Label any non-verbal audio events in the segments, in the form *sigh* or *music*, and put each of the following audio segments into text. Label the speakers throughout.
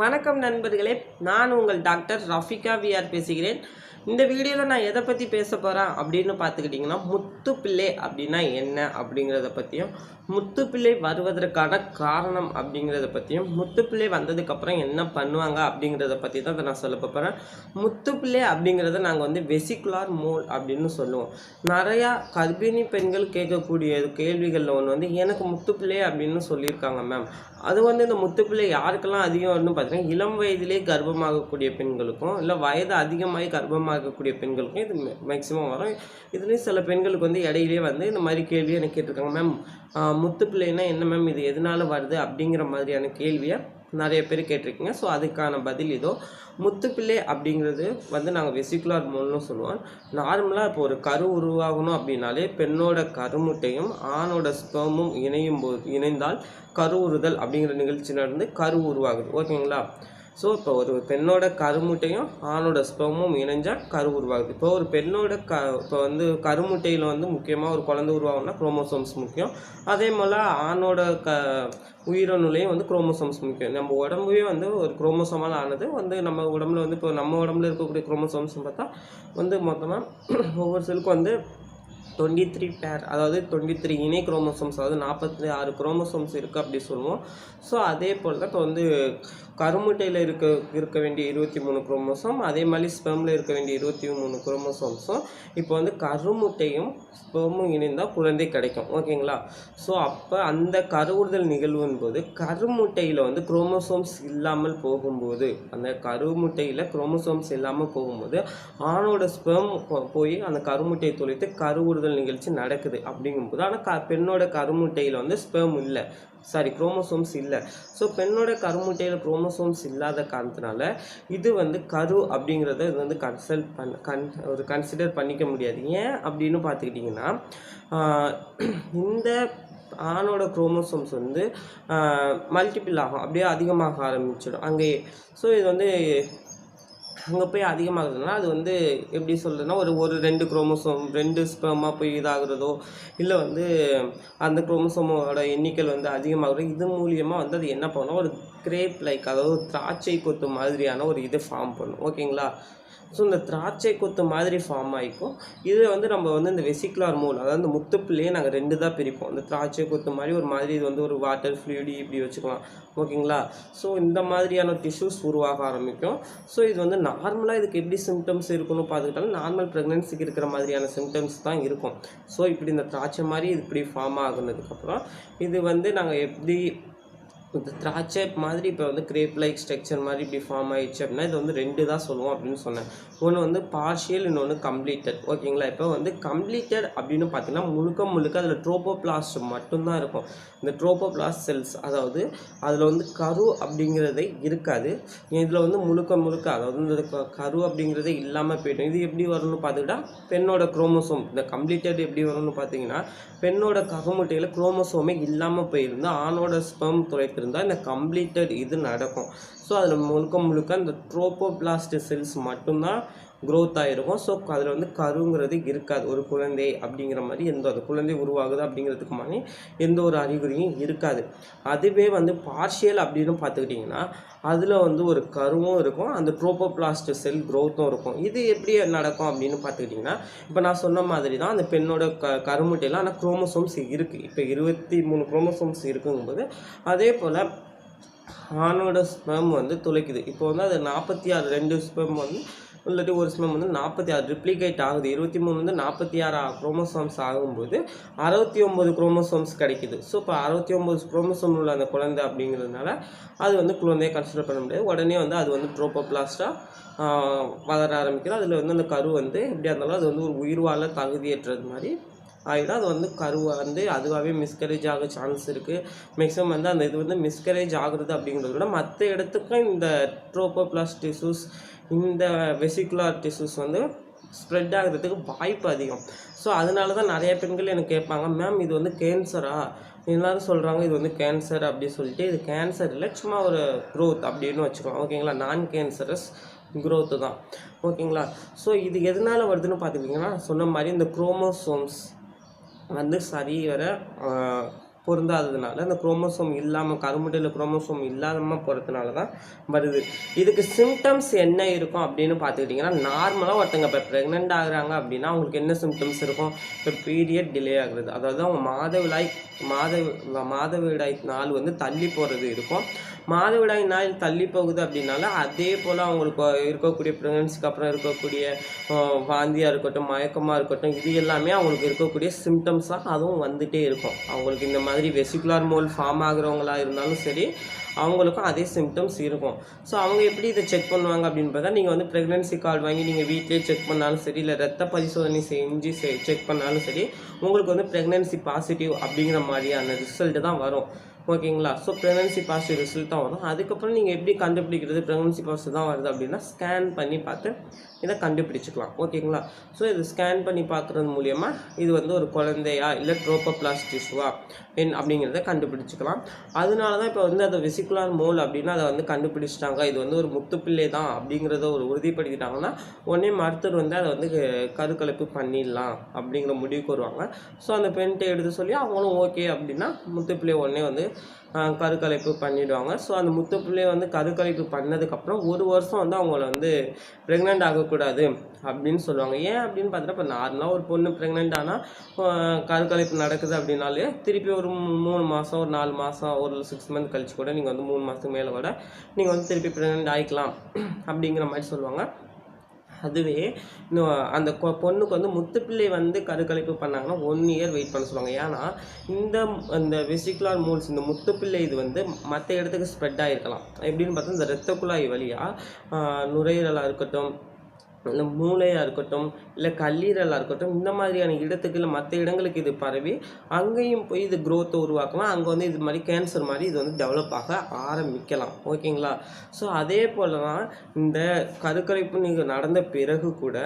Speaker 1: வணக்கம் நண்பர்களே நான் உங்கள் டாக்டர் ரஃபிகா விஆர் பேசுகிறேன். இந்த வீடியோவில் நான் எதை பற்றி பேச போகிறேன் அப்படின்னு பார்த்துக்கிட்டிங்கன்னா முத்துப்பிள்ளை அப்படின்னா என்ன அப்படிங்கிறத பற்றியும் முத்துப்பிள்ளை வருவதற்கான காரணம் அப்படிங்கிறத பற்றியும் முத்துப்பிள்ளை வந்ததுக்கப்புறம் என்ன பண்ணுவாங்க அப்படிங்கிறத பற்றி தான் அதை நான் சொல்ல போகிறேன் முத்துப்பிள்ளை அப்படிங்கிறத நாங்கள் வந்து வெசிகுலார் மோல் அப்படின்னு சொல்லுவோம். நிறையா கர்ப்பிணி பெண்கள் கேட்கக்கூடிய கேள்விகளில் ஒன்று வந்து எனக்கு முத்துப்பிள்ளை அப்படின்னு சொல்லியிருக்காங்க மேம் அது வந்து இந்த முத்துப்பிள்ளை யாருக்கெல்லாம் அதிகம் வரும்னு பார்த்தீங்கன்னா இளம் வயதிலே கர்ப்பமாகக்கூடிய பெண்களுக்கும் இல்லை வயது அதிகமாகி இருக்கக்கூடிய பெண்களுக்கும் இது மேக்ஸிமம் வரும். இதுலேயும் சில பெண்களுக்கு வந்து இடையிலே வந்து இந்த மாதிரி கேள்வி எனக்கு கேட்டிருக்காங்க. மேம் முத்துப்பிள்ளைனா என்ன மேம் இது எதனால வருது அப்படிங்கிற மாதிரியான கேள்வியை நிறைய பேர் கேட்டிருக்கீங்க. ஸோ அதுக்கான பதில் இதோ முத்துப்பிள்ளை அப்படிங்கிறது வந்து நாங்கள் வெசிகுலார் மோல்னு சொல்லுவோம். நார்மலாக இப்போ ஒரு கரு உருவாகணும் அப்படின்னாலே பெண்ணோட கருமுட்டையும் ஆணோட ஸ்பெர்மும் இணையும் போது இணைந்தால் கரு உறுதல் அப்படிங்கிற நிகழ்ச்சி நடந்து கரு உருவாகுது. ஓகேங்களா ஸோ இப்போ ஒரு பெண்ணோட கருமுட்டையும் ஆணோட ஸ்பெர்மும் இணைஞ்சால் கரு உருவாகுது. இப்போ ஒரு பெண்ணோட க இப்போ வந்து கருமுட்டையில் வந்து முக்கியமாக ஒரு குழந்தை உருவாகணும்னா குரோமோசோம்ஸ் முக்கியம். அதே போல் ஆணோட க உயிரணுலையும் வந்து குரோமோசோம்ஸ் முக்கியம். நம்ம உடம்புவே வந்து ஒரு குரோமோசோமால் ஆனது வந்து நம்ம உடம்புல வந்து இப்போ நம்ம உடம்புல இருக்கக்கூடிய குரோமோசோம்ஸ் பார்த்தா வந்து மொத்தமாக *clears throat* ஒவ்வொரு செல்லுக்கும் வந்து டுவெண்ட்டி த்ரீ பேர் அதாவது டுவெண்ட்டி த்ரீ இணை குரோமோசோம்ஸ் அதாவது நாற்பத்தி ஆறு குரோமோசோம்ஸ் இருக்குது அப்படி சொல்லுவோம். ஸோ அதே போல் தான் இப்போ வந்து கருமுட்டையில் இருக்க இருக்க வேண்டிய இருபத்தி மூணு குரோமோசோம் அதே மாதிரி ஸ்பெம்மில் இருக்க வேண்டிய இருபத்தி மூணு குரோமோசோம்ஸும் இப்போ வந்து கருமுட்டையும் ஸ்பெமும் இணைந்தால் குழந்தை கிடைக்கும். ஓகேங்களா ஸோ அப்போ அந்த கருவுறுதல் நிகழ்வின் போது கருமுட்டையில் வந்து குரோமோசோம்ஸ் இல்லாமல் போகும்போது அந்த கருமுட்டையில் குரோமோசோம்ஸ் இல்லாமல் போகும்போது ஆணோட ஸ்பெர்ம் போய் அந்த கருமுட்டையை தொலைத்து கருவுறுதல் நிகழ்ச்சி நடக்குது அப்படிங்கும்போது ஆனால் க பெண்ணோட கருமுட்டையில் வந்து ஸ்பெர்ம் இல்லை. சாரி குரோமோசோம்ஸ் இல்லை. ஸோ பெண்ணோட கருமுட்டையில் குரோமோசோம்ஸ் இல்லாத காரணத்தினால இது வந்து கரு அப்படிங்கிறத இது வந்து கன்சல்ட் பண்ண கன் ஒரு கன்சிடர் பண்ணிக்க முடியாது. ஏன் அப்படின்னு பார்த்துக்கிட்டிங்கன்னா இந்த ஆணோட குரோமோசோம்ஸ் வந்து மல்டிபிள் ஆகும். அப்படியே அதிகமாக ஆரம்பிச்சிடும். அங்கேயே ஸோ இது வந்து அங்கே போய் அதிகமாகுதுன்னா அது வந்து எப்படி சொல்கிறதுனா ஒரு ஒரு ரெண்டு குரோமோசோம் ரெண்டு ஸ்பெர்மாக போய் இதாகிறதோ இல்லை வந்து அந்த குரோமோசோமோட எண்ணிக்கை வந்து அதிகமாகிறதோ இது மூலியமாக வந்து அது என்ன பண்ணும் ஒரு கிரேப் லைக் அதாவது ஒரு திராட்சை கொத்து மாதிரியான ஒரு இது ஃபார்ம் பண்ணும். ஓகேங்களா ஸோ இந்த திராட்சை கொத்து மாதிரி ஃபார்ம் ஆகிக்கும் இது வந்து நம்ம வந்து இந்த வெசிக்குலார் மூல் அதாவது இந்த முத்துப்பிள்ளையே நாங்கள் ரெண்டு தான் பிரிப்போம். இந்த திராட்சை கொத்து மாதிரி ஒரு மாதிரி இது வந்து ஒரு வாட்டர் ஃப்ளூயிடி இப்படி வச்சுக்கலாம். ஓகேங்களா? ஸோ இந்த மாதிரியான டிஷ்யூஸ் உருவாக ஆரம்பிக்கும். ஸோ இது வந்து நார்மலாக இதுக்கு எப்படி சிம்டம்ஸ் இருக்குன்னு பார்த்துக்கிட்டாலும் நார்மல் ப்ரெக்னென்சிக்கு இருக்கிற மாதிரியான சிம்டம்ஸ் தான் இருக்கும். ஸோ இப்படி இந்த திராட்சை மாதிரி இது இப்படி ஃபார்ம் ஆகுனதுக்கப்புறம் இது வந்து நாங்கள் எப்படி இந்த திராட்சை மாதிரி இப்போ வந்து கிரேப் லைக் ஸ்ட்ரக்சர் மாதிரி இப்படி ஃபார்ம் ஆயிடுச்சு அப்படின்னா இது வந்து ரெண்டு தான் சொல்லுவோம் அப்படின்னு சொன்னேன். ஒன்று வந்து பார்ஷியல் இன்னொன்று கம்ப்ளீட்டட் ஓகேங்களா இப்போ வந்து கம்ப்ளீட்டட் அப்படின்னு பார்த்தீங்கன்னா முழுக்க முழுக்க அதில் ட்ரோபோபிளாஸ்ட் மட்டும்தான் இருக்கும். இந்த ட்ரோபோபிளாஸ்ட் செல்ஸ் அதாவது அதில் வந்து கரு அப்படிங்கிறதே இருக்காது. இதில் வந்து முழுக்க முழுக்க அதாவது இந்த க- கரு அப்படிங்கிறதே இல்லாமல் போயிடும். இது எப்படி வரும்னு பார்த்துக்கிட்டா பெண்ணோட குரோமோசோம் இந்த கம்ப்ளீட்டட் எப்படி வரும்னு பார்த்தீங்கன்னா பெண்ணோட கருமுட்டையில் குரோமோசோமே இல்லாமல் போயிருந்து ஆணோட ஸ்பெம் துளைத்து இருந்தால் இந்த கம்ப்ளீட்டட் இது நடக்கும். ஸோ அதில் முழுக்க முழுக்க இந்த ட்ரோபோபிளாஸ்ட் செல்ஸ் மட்டும்தான் க்ரோத் ஆகிருக்கும் ஸோ அதில் வந்து கருங்கிறது இருக்காது. ஒரு குழந்தை அப்படிங்கிற மாதிரி எந்த ஒரு குழந்தை உருவாகுது அப்படிங்கிறதுக்கு மாதிரி எந்த ஒரு அறிகுறியும் இருக்காது. அதுவே வந்து பார்ஷியல் அப்படின்னு பார்த்துக்கிட்டிங்கன்னா அதில் வந்து ஒரு கருவும் இருக்கும். அந்த ட்ரோபோபிளாஸ்ட் செல் க்ரோத்தும் இருக்கும். இது எப்படி நடக்கும் அப்படின்னு பார்த்துக்கிட்டிங்கன்னா இப்போ நான் சொன்ன மாதிரி தான் அந்த பெண்ணோட க கருமுட்டையில் ஆனால் குரோமோசோம்ஸ் இருக்குது இப்போ இருபத்தி மூணு குரோமோசோம்ஸ் இருக்குங்கும்போது அதே போல் ஆணோட ஸ்பெம் வந்து துளைக்குது. இப்போ வந்து அது நாற்பத்தி ஆறு ரெண்டு ஸ்பெர்ம் வந்து வந்துட்டு ஒரு ஸ்பெர்ம் வந்து நாற்பத்தி ஆறு ரிப்ளிகேட் ஆகுது. இருபத்தி மூணு வந்து நாற்பத்தி ஆறு குரோமோசோம்ஸ் ஆகும்போது அறுபத்தி ஒம்பது குரோமோசோம்ஸ் கிடைக்குது. ஸோ இப்போ அறுபத்தி ஒம்பது குரோமோசோம் உள்ள அந்த குழந்தை அப்படிங்கிறதுனால அது வந்து குழந்தையை கன்சிடர் பண்ண முடியாது. உடனே வந்து அது வந்து ட்ரோப்போபிளாஸ்டாக வளர ஆரம்பிக்குது. அதில் வந்து அந்த கரு வந்து எப்படியா இருந்தாலும் அது வந்து ஒரு உயிர் வாழ தகுதியற்றது மாதிரி ஆகிடும் அது வந்து கருவை வந்து அதுவாகவே மிஸ்கரேஜ் ஆக சான்ஸ் இருக்குது மேக்ஸிமம் வந்து அந்த இது வந்து மிஸ்கரேஜ் ஆகுறது அப்படிங்கிறத விட மற்ற இடத்துக்கும் இந்த ட்ரோப்போபிளாஸ் டிஷ்யூஸ் இந்த வெசிகுலார் டிஷ்யூஸ் வந்து ஸ்ப்ரெட் ஆகிறதுக்கு வாய்ப்பு அதிகம். ஸோ அதனால தான் நிறைய பெண்கள் எனக்கு கேட்பாங்க மேம் இது வந்து கேன்சரா எல்லாரும் சொல்கிறாங்க இது வந்து கேன்சர் அப்படின்னு சொல்லிட்டு இது கேன்சர் இல்லை சும்மா ஒரு க்ரோத் அப்படின்னு வச்சுக்கலாம் ஓகேங்களா நான் கேன்சரஸ் க்ரோத்து தான். ஓகேங்களா ஸோ இது எதனால் வருதுன்னு பார்த்துக்கிட்டிங்கன்னா சொன்ன மாதிரி இந்த குரோமோசோம்ஸ் வந்து சரி வர பொருந்தாததுனால அந்த குரோமோசோம் இல்லாமல் கருமுட்டையில் குரோமோசோம் இல்லாமல் போகிறதுனால தான் வருது. இதுக்கு சிம்டம்ஸ் என்ன இருக்கும் அப்படின்னு பார்த்துக்கிட்டிங்கன்னா நார்மலாக ஒருத்தங்க இப்போ ப்ரெக்னென்ட் ஆகுறாங்க அப்படின்னா அவங்களுக்கு என்ன சிம்டம்ஸ் இருக்கும்? இப்போ பீரியட் டிலே ஆகுறது. அதாவது அவங்க மாதவிடாய் மாத மாதவிடாய் நாள் வந்து தள்ளி போகிறது இருக்கும். மாதவிடாய் நாள் தள்ளி போகுது அப்படின்னால அதே போல் அவங்களுக்கு இருக்கக்கூடிய ப்ரெக்னன்சிக்கு அப்புறம் இருக்கக்கூடிய வாந்தியாக இருக்கட்டும் மயக்கமாக இருக்கட்டும் இது எல்லாமே அவங்களுக்கு இருக்கக்கூடிய சிம்டம்ஸாக அதுவும் வந்துட்டே இருக்கும். அவங்களுக்கு இந்த மாதிரி வெசிகுலார் மோல் ஃபார்ம் ஆகிறவங்களா இருந்தாலும் சரி அவங்களுக்கும் அதே சிம்டம்ஸ் இருக்கும். ஸோ அவங்க எப்படி இதை செக் பண்ணுவாங்க அப்படின்னு பார்த்தா நீங்கள் வந்து ப்ரெக்னன்சி கார்டு வாங்கி நீங்கள் வீட்டிலேயே செக் பண்ணாலும் சரி இல்லை ரத்த பரிசோதனை செஞ்சு செக் பண்ணாலும் சரி உங்களுக்கு வந்து ப்ரெக்னன்சி பாசிட்டிவ் அப்படிங்கிற மாதிரியான ரிசல்ட் தான் வரும். ஓகேங்களா ஸோ ப்ரெக்னன்சி பாசிட்டிவ் ரிசல்ட் தான் வரும். அதுக்கப்புறம் நீங்கள் எப்படி கண்டுபிடிக்கிறது? ப்ரெக்னன்சி பாசிட்டிவ் தான் வருது அப்படின்னா ஸ்கேன் பண்ணி பார்த்து இதை கண்டுபிடிச்சிக்கலாம். ஓகேங்களா ஸோ இது ஸ்கேன் பண்ணி பார்க்குறது மூலியமாக இது வந்து ஒரு குழந்தையா இல்லை ட்ரோப்போபிளாஸ்ட் என் அப்படிங்கிறத கண்டுபிடிச்சிக்கலாம். அதனால தான் இப்போ வந்து அதை வெசிகுலார் மோல் அப்படின்னா அதை வந்து கண்டுபிடிச்சிட்டாங்க. இது வந்து ஒரு முத்துப்பிள்ளை தான் அப்படிங்கிறத ஒரு உறுதிப்படுத்திட்டாங்கன்னா உடனே மருத்துவர் வந்து அதை வந்து கருக்கலைப்பு பண்ணிடலாம் அப்படிங்கிற முடிவுக்கு வருவாங்க. ஸோ அந்த பெண்ட்டை எடுத்து சொல்லி அவங்களும் ஓகே அப்படின்னா முத்துப்பிள்ளை உடனே வந்து கருக்கலைப்பு பண்ணிடுவாங்க. ஸோ அந்த முத்துப்பிள்ளையை வந்து கருக்கலைப்பு பண்ணதுக்கப்புறம் ஒரு வருஷம் வந்து அவங்கள வந்து ப்ரெக்னென்ட் ஆகக்கூடாது அப்படின்னு சொல்லுவாங்க. ஏன் அப்படின்னு பார்த்தா இப்போ நார்மலாக ஒரு பொண்ணு ப்ரெக்னென்ட் ஆனால் கருக்கலைப்பு நடக்குது அப்படின்னாலே திருப்பி ஒரு மூணு மாதம் ஒரு நாலு மாதம் ஒரு சிக்ஸ் மந்த் கழிச்சு கூட நீங்கள் வந்து மூணு மாதத்துக்கு மேலே கூட நீங்கள் வந்து திருப்பி ப்ரெக்னென்ட் ஆகிக்கலாம் அப்படிங்கிற மாதிரி சொல்லுவாங்க. அதுவே இன்னும் அந்த கொ- பொண்ணுக்கு வந்து முத்துப்பிள்ளை வந்து கருக்கலைப்பு பண்ணாங்கன்னா ஒன் இயர் வெயிட் பண்ண சொல்லுவாங்க. ஏன்னா இந்த இந்த வெசிகுலார் மூல்ஸ் இந்த முத்துப்பிள்ளை இது வந்து மற்ற இடத்துக்கு ஸ்ப்ரெட் ஆகிருக்கலாம் எப்படின்னு பார்த்தா இந்த ரத்த குழாய் வழியாக நுரையீரலாக இருக்கட்டும் இந்த மூளையாக இருக்கட்டும் இல்லை கல்லீரலாக இருக்கட்டும் இந்த மாதிரியான இடத்துக்கு இல்லை மற்ற இடங்களுக்கு இது பரவி அங்கேயும் போய் இது க்ரோத்தை உருவாக்கலாம். அங்கே வந்து இது மாதிரி கேன்சர் மாதிரி இது வந்து டெவலப் ஆக ஆரம்பிக்கலாம். ஓகேங்களா? ஸோ அதே போல் தான் இந்த கருக்கரைப்பு நீங்கள் நடந்த பிறகு கூட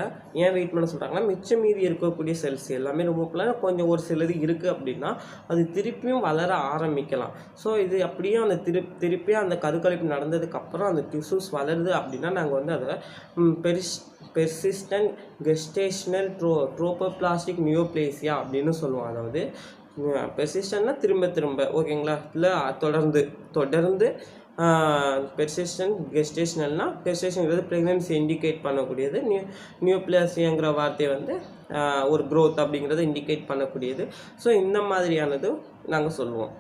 Speaker 1: ஏன் வெயிட் பண்ண சொல்கிறாங்கன்னா மிச்சம் மீதி இருக்கக்கூடிய செல்ஸ் எல்லாமே ரொம்ப கொஞ்சம் ஒரு சிலது இருக்குது அப்படின்னா அது திருப்பியும் வளர ஆரம்பிக்கலாம். ஸோ இது அப்படியே அந்த திரு திருப்பியும் அந்த கருக்கலைப்பு நடந்ததுக்கப்புறம் அந்த டிஷ்யூஸ் வளருது அப்படின்னா நாங்கள் வந்து அதை பெருசு persistent gestational tro trophoblastic neoplasia அப்படின்னு சொல்லுவோம். அதாவது பெர்சிஸ்டன்ட்னா திரும்ப திரும்ப ஓகேங்களா? இல்லை தொடர்ந்து தொடர்ந்து பெர்சிஸ்டன்ட் கெஸ்டேஷனல்னா பெர்சிஸ்டன்ங்கிறது ப்ரெக்னன்சி இண்டிகேட் பண்ணக்கூடியது. நியூ நியூப்ளாசியாங்கிற வார்த்தை வந்து ஒரு க்ரோத் அப்படிங்கிறத இண்டிகேட் பண்ணக்கூடியது. ஸோ இந்த மாதிரியானது நாங்கள் சொல்லுவோம்.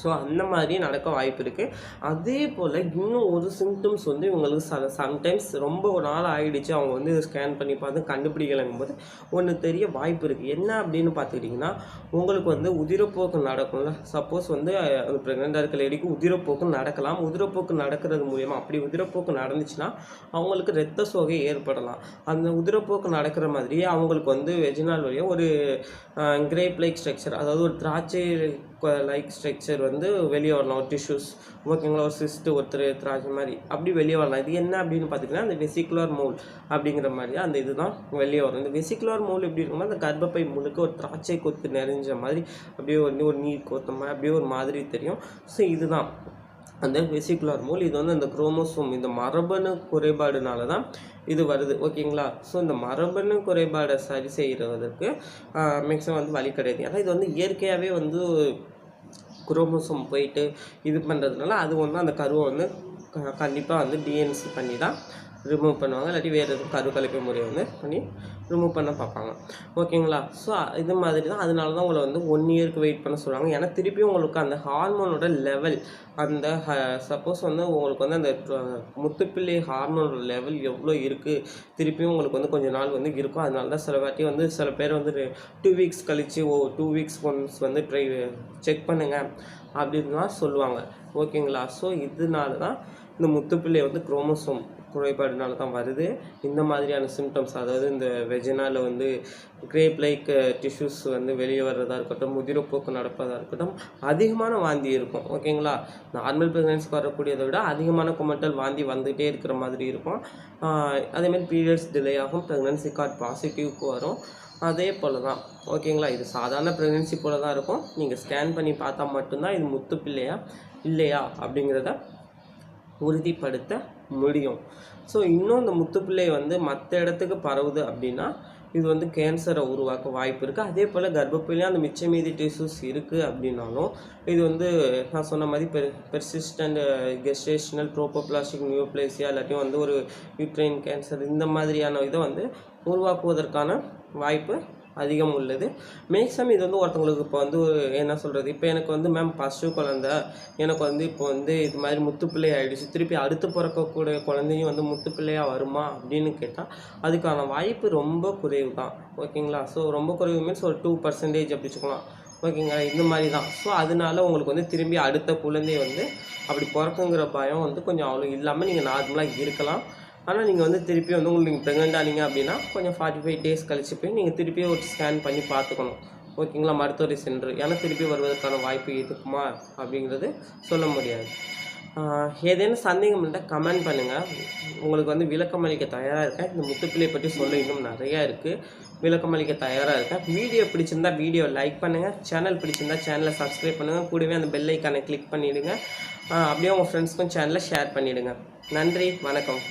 Speaker 1: ஸோ அந்த மாதிரி நடக்க வாய்ப்பு இருக்குது அதே போல் இன்னும் ஒரு சிம்டம்ஸ் வந்து இவங்களுக்கு ச சம்டைம்ஸ் ரொம்ப ஒரு நாள் ஆகிடுச்சு அவங்க வந்து ஸ்கேன் பண்ணி பார்த்து கண்டுபிடிக்கலங்கும் போது ஒன்று தெரிய வாய்ப்பு இருக்குது என்ன அப்படின்னு பார்த்துக்கிட்டிங்கன்னா உங்களுக்கு வந்து உதிரப்போக்கு நடக்கும்ல. சப்போஸ் வந்து ப்ரெக்னெண்ட்டாக இருக்க லேடிக்கு உதிரப்போக்கு நடக்கலாம். உதிரப்போக்கு நடக்கிறது மூலிமா அப்படி உதிரப்போக்கு நடந்துச்சுன்னா அவங்களுக்கு ரத்த சோகை ஏற்படலாம். அந்த உதிரப்போக்கு நடக்கிற மாதிரி அவங்களுக்கு வந்து வெஜினால் வழியாக ஒரு கிரேப் லைக் ஸ்ட்ரக்சர் அதாவது ஒரு திராட்சை லைக் ஸ்ட்ரக்சர் வந்து வெளியே வரலாம். ஒரு டிஷ்யூஸ் ஓகேங்களா ஒரு சிஸ்ட்டு ஒருத்தர் திராட்சை மாதிரி. அப்படி வெளியே வரலாம். இது என்ன அப்படின்னு பார்த்தீங்கன்னா அந்த வெசிகுலர் மோல் அப்படிங்கிற மாதிரி அந்த இதுதான் வெளியே வரும். இந்த வெசிகுலர் மோல் எப்படி இருக்கும்னா அந்த கர்ப்பப்பை முழுக்க ஒரு திராட்சை கொத்து நிறைஞ்ச மாதிரி அப்படியே வந்து ஒரு நீர் கோத்த மாதிரி அப்படியே ஒரு மாதிரி தெரியும். ஸோ இதுதான். அந்த வெசிகுலர் மோல் இது வந்து அந்த குரோமோசோம் இந்த மரபணு குறைபாடுனால தான் இது வருது. ஓகேங்களா? ஸோ இந்த மரபணு குறைபாடை சரி செய்கிறதுக்கு மேக்ஸிமம் வந்து வழி கிடையாது. ஏன்னா இது வந்து இயற்கையாகவே வந்து குரோமோசோம் போயிட்டு இது பண்ணுறதுனால அது வந்து அந்த கருவை வந்து கண்டிப்பாக வந்து டிஎன்சி பண்ணி தான் ரிமூவ் பண்ணுவாங்க. இல்லாட்டி வேறு எதுவும் கருக்கலைப்பு முறையை வந்து பண்ணி ரிமூவ் பண்ண பார்ப்பாங்க. ஓகேங்களா ஸோ இது மாதிரி தான் அதனால தான் உங்களை வந்து ஒன் இயருக்கு வெயிட் பண்ண சொல்லுவாங்க ஏன்னா திருப்பியும் உங்களுக்கு அந்த ஹார்மோனோட லெவல் அந்த சப்போஸ் வந்து உங்களுக்கு வந்து அந்த முத்துப்பிள்ளை ஹார்மோனோட லெவல் எவ்வளோ இருக்குது திருப்பியும் உங்களுக்கு வந்து கொஞ்ச நாள் வந்து இருக்கும். அதனால தான் சில வாட்டி வந்து சில பேர் வந்து டூ வீக்ஸ் கழித்து ஓ டூ வீக்ஸ் ஒன்ஸ் வந்து ட்ரை செக் பண்ணுங்க. அப்படின்லாம் சொல்லுவாங்க. ஓகேங்களா ஸோ இதனால தான் இந்த முத்துப்பிள்ளை வந்து குரோமோசோம் குறைபாடுனால தான் வருது. இந்த மாதிரியான சிம்டம்ஸ் அதாவது இந்த வெஜினாவில் வந்து கிரேப் லைக் டிஷ்யூஸ் வந்து வெளியே வர்றதா இருக்கட்டும் முதிரப்போக்கு நடப்பதாக இருக்கட்டும் அதிகமான வாந்தி இருக்கும். ஓகேங்களா நார்மல் ப்ரெக்னன்சிக்கு வரக்கூடியதை விட அதிகமான குமட்டல் வாந்தி வந்துகிட்டே இருக்கிற மாதிரி இருக்கும். அதேமாதிரி பீரியட்ஸ் டிலே ஆகும் ப்ரெக்னன்சி கார்டு பாசிட்டிவ்க்கு வரும். அதே போல் தான் ஓகேங்களா இது சாதாரண ப்ரெக்னன்சி போல் தான் இருக்கும். நீங்கள் ஸ்கேன் பண்ணி பார்த்தா மட்டும்தான் இது முத்து பிள்ளையா இல்லையா அப்படிங்கிறத உறுதிப்படுத்த முடியும். ஸோ இன்னும் இந்த முத்துப்பிள்ளை வந்து மற்ற இடத்துக்கு பரவுது அப்படின்னா இது வந்து கேன்சரை உருவாக்க வாய்ப்பு இருக்குது அதே போல் கர்ப்பப்பையிலையும் அந்த மிச்ச மீதி டிஷ்யூஸ் இருக்குது அப்படின்னாலும் இது வந்து நான் சொன்ன மாதிரி per persistent gestational trophoblastic neoplasia இல்லாட்டியும் வந்து ஒரு யூட்ரைன் கேன்சர் இந்த மாதிரியான இதை வந்து உருவாக்குவதற்கான வாய்ப்பு அதிகம் உள்ளது. மேக்ஸிமம் இது வந்து ஒருத்தவங்களுக்கு இப்போ வந்து என்ன சொல்கிறது இப்போ எனக்கு வந்து மேம் பசு குழந்த எனக்கு வந்து இப்போ வந்து இது மாதிரி முத்துப்பிள்ளை ஆகிடுச்சு திருப்பி அடுத்து பிறக்கக்கூடிய குழந்தையும் வந்து முத்துப்பிள்ளையாக வருமா அப்படின்னு கேட்டால் அதுக்கான வாய்ப்பு ரொம்ப குறைவு தான். ஓகேங்களா ஸோ ரொம்ப குறைவு மீன்ஸ் ஒரு டூ பர்சன்டேஜ் அப்படி வச்சுக்கலாம். ஓகேங்களா இந்த மாதிரி தான். ஸோ அதனால உங்களுக்கு வந்து திரும்பி அடுத்த குழந்தை வந்து அப்படி பிறக்குங்கிற பயம் வந்து கொஞ்சம் அவ்வளோ இல்லாமல் நீங்கள் நார்மலாக இருக்கலாம். ஆனால் நீங்கள் வந்து திருப்பி வந்து உங்களுக்கு நீங்கள் ப்ரெக்னென்ட் ஆனீங்க அப்படின்னா கொஞ்சம் ஃபார்ட்டி ஃபைவ் டேஸ் கழிச்சு போய் நீங்கள் திருப்பி ஒரு ஸ்கேன் பண்ணி பார்த்துக்கணும். ஓகேங்களா மருத்துவரை சென்று. ஏன்னா திருப்பி வருவதற்கான வாய்ப்பு இருக்குமா அப்படிங்கிறது சொல்ல முடியாது. ஏதேனும் சந்தேகம் இருந்தால் கமெண்ட் பண்ணுங்கள் உங்களுக்கு வந்து விளக்கம் அளிக்க தயாராக இருக்கேன். இந்த முத்துப்பிள்ளை பற்றி சொல்ல இன்னும் நிறையா இருக்குது விளக்கம் அளிக்க தயாராக இருக்கேன். வீடியோ பிடிச்சிருந்தா வீடியோ லைக் பண்ணுங்கள் சேனல் பிடிச்சிருந்தா சேனலை சப்ஸ்கிரைப் பண்ணுங்கள் கூடவே அந்த பெல் ஐக்கானை கிளிக் பண்ணிவிடுங்க அப்படியே உங்கள் ஃப்ரெண்ட்ஸ்க்கும் சேனலை ஷேர் பண்ணிவிடுங்க நன்றி. வணக்கம்.